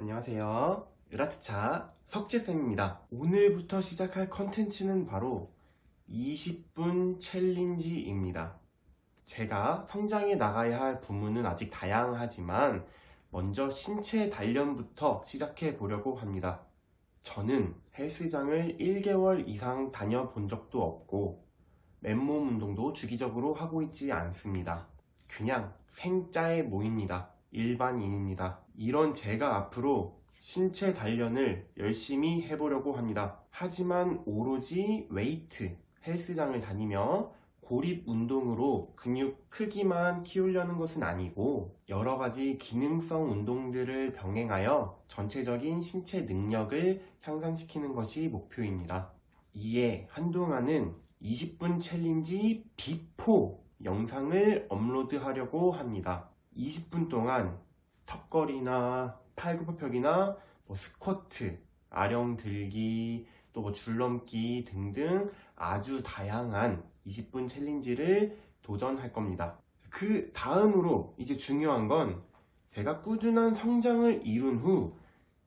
안녕하세요. 으라트차 석재쌤입니다. 오늘부터 시작할 컨텐츠는 바로 20분 챌린지입니다. 제가 성장해 나가야 할 부문은 아직 다양하지만 먼저 신체 단련부터 시작해 보려고 합니다. 저는 헬스장을 1개월 이상 다녀본 적도 없고 맨몸 운동도 주기적으로 하고 있지 않습니다. 그냥 생짜에 모입니다. 일반인입니다. 이런 제가 앞으로 신체 단련을 열심히 해보려고 합니다. 하지만 오로지 웨이트, 헬스장을 다니며 고립 운동으로 근육 크기만 키우려는 것은 아니고 여러 가지 기능성 운동들을 병행하여 전체적인 신체 능력을 향상시키는 것이 목표입니다. 이에 한동안은 20분 챌린지 비포 영상을 업로드하려고 합니다. 20분 동안 턱걸이나 팔굽혀펴기나 뭐 스쿼트, 아령 들기, 또 뭐 줄넘기 등등 아주 다양한 20분 챌린지를 도전할 겁니다. 그 다음으로 이제 중요한 건 제가 꾸준한 성장을 이룬 후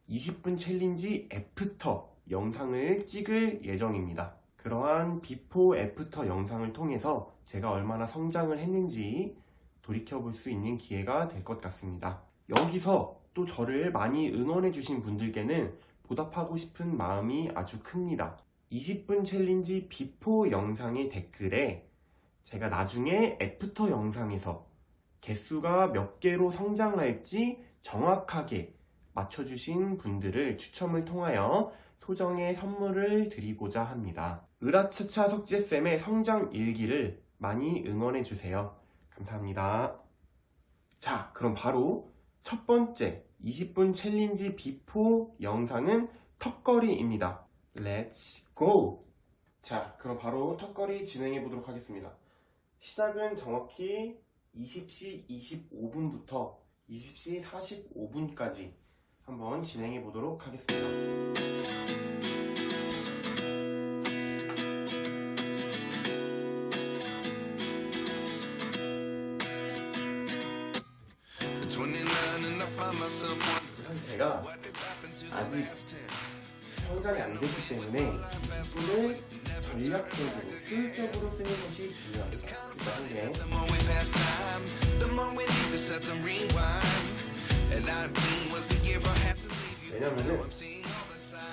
20분 챌린지 애프터 영상을 찍을 예정입니다. 그러한 비포 애프터 영상을 통해서 제가 얼마나 성장을 했는지 돌이켜볼 수 있는 기회가 될 것 같습니다. 여기서 또 저를 많이 응원해주신 분들께는 보답하고 싶은 마음이 아주 큽니다. 20분 챌린지 비포 영상의 댓글에 제가 나중에 애프터 영상에서 개수가 몇 개로 성장할지 정확하게 맞춰주신 분들을 추첨을 통하여 소정의 선물을 드리고자 합니다. 으라츠차 석재쌤의 성장 일기를 많이 응원해주세요. 감사합니다. 자, 그럼 바로 첫 번째 20분 챌린지 비포 영상은 턱걸이입니다. Let's go! 자, 그럼 바로 턱걸이 진행해 보도록 하겠습니다. 시작은 정확히 20시 25분부터 20시 45분까지 한번 진행해 보도록 하겠습니다. The 아직 last 10. 성장이 안 됐기 때문에 20분을 전략적으로, 효율적으로 쓰는 것이 중요합니다. 일단 게 The more we pass time, the more we need to set them rewind. And 19 was the year I had to leave you. 왜냐면은.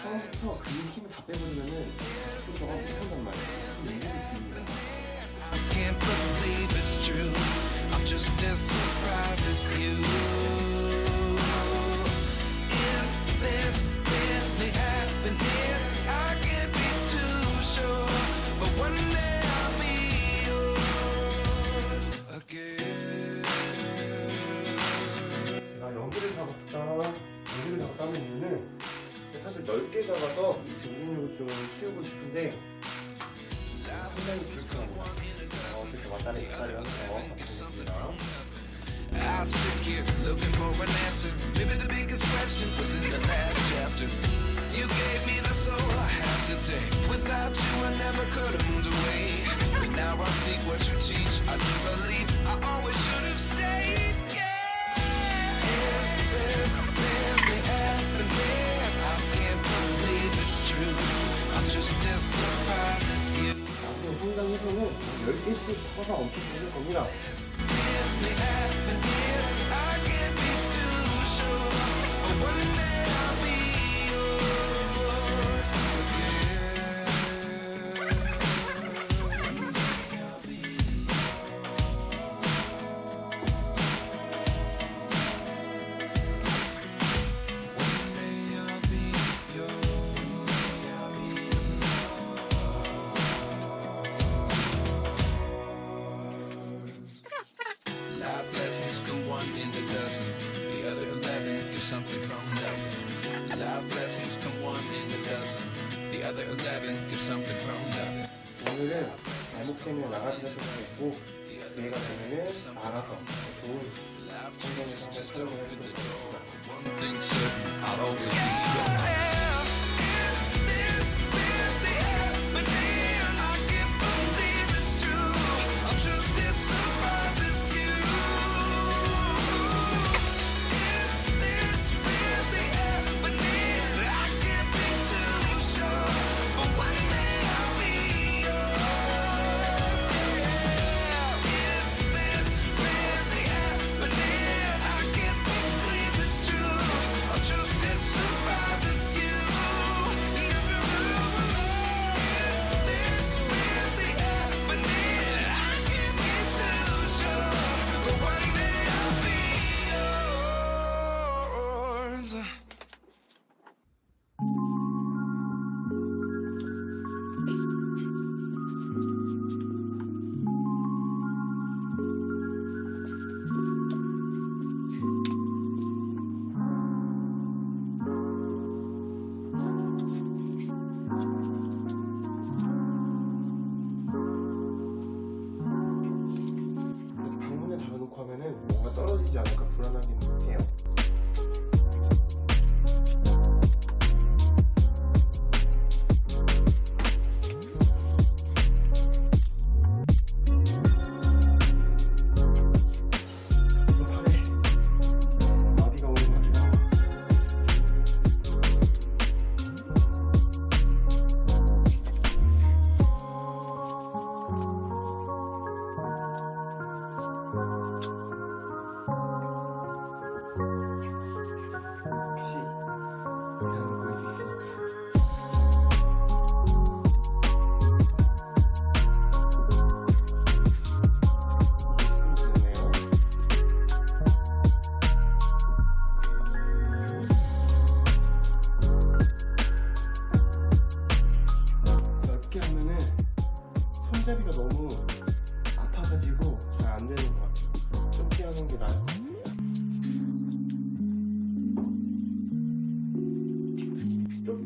처음부터 근육 힘을 다 빼버리면은 10분 동안 못한단 말이에요. I sit here looking for an answer. Maybe the biggest question was in the last chapter. You gave me the soul I have today. Without you, I never could have moved away. But now I see what you teach. I do believe I 10개씩 커서 엄청 좋을 겁니다. 잘못 때문에 나가기가 좀 됐고 기회가 되면은 나가서 좋은 성장을 한번 사용을 해보도록 하겠습니다.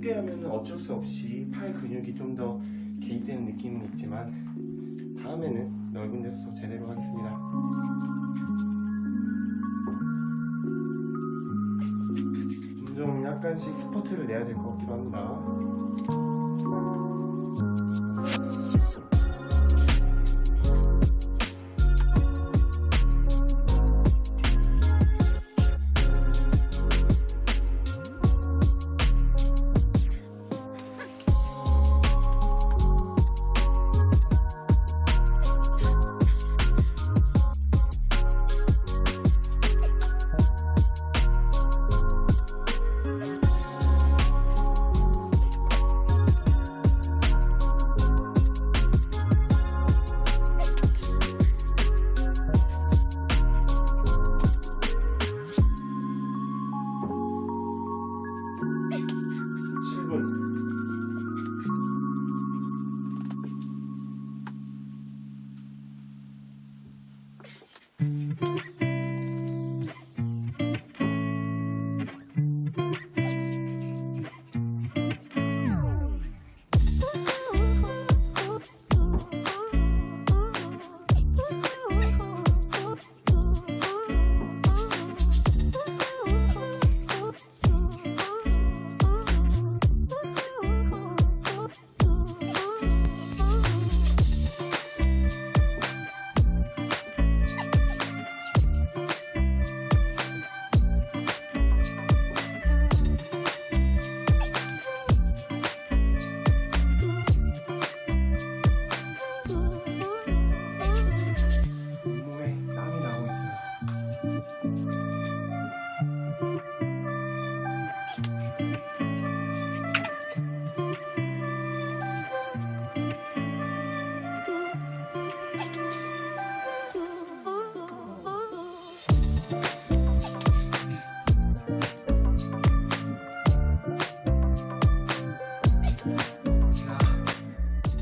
좁게 하면 어쩔 수 없이 팔 근육이 좀 더 개입되는 느낌은 있지만 다음에는 넓은 데서 제대로 하겠습니다. 좀 약간씩 스퍼트를 내야 될 것 같기도 합니다.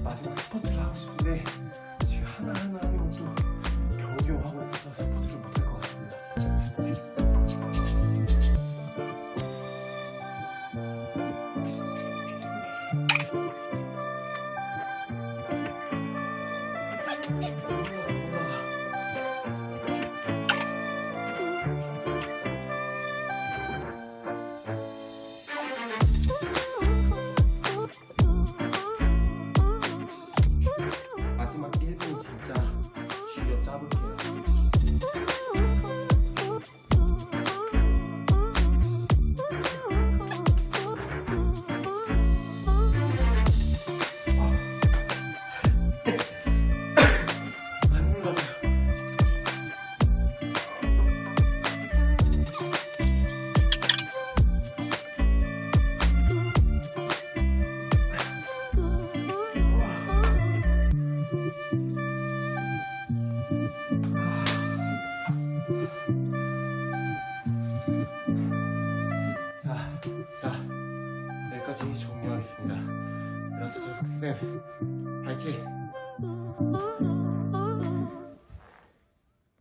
마지막 스퍼트를 하고 싶은데 지금 하나하나 하는 것도 겨우겨우 하고 있어서 对。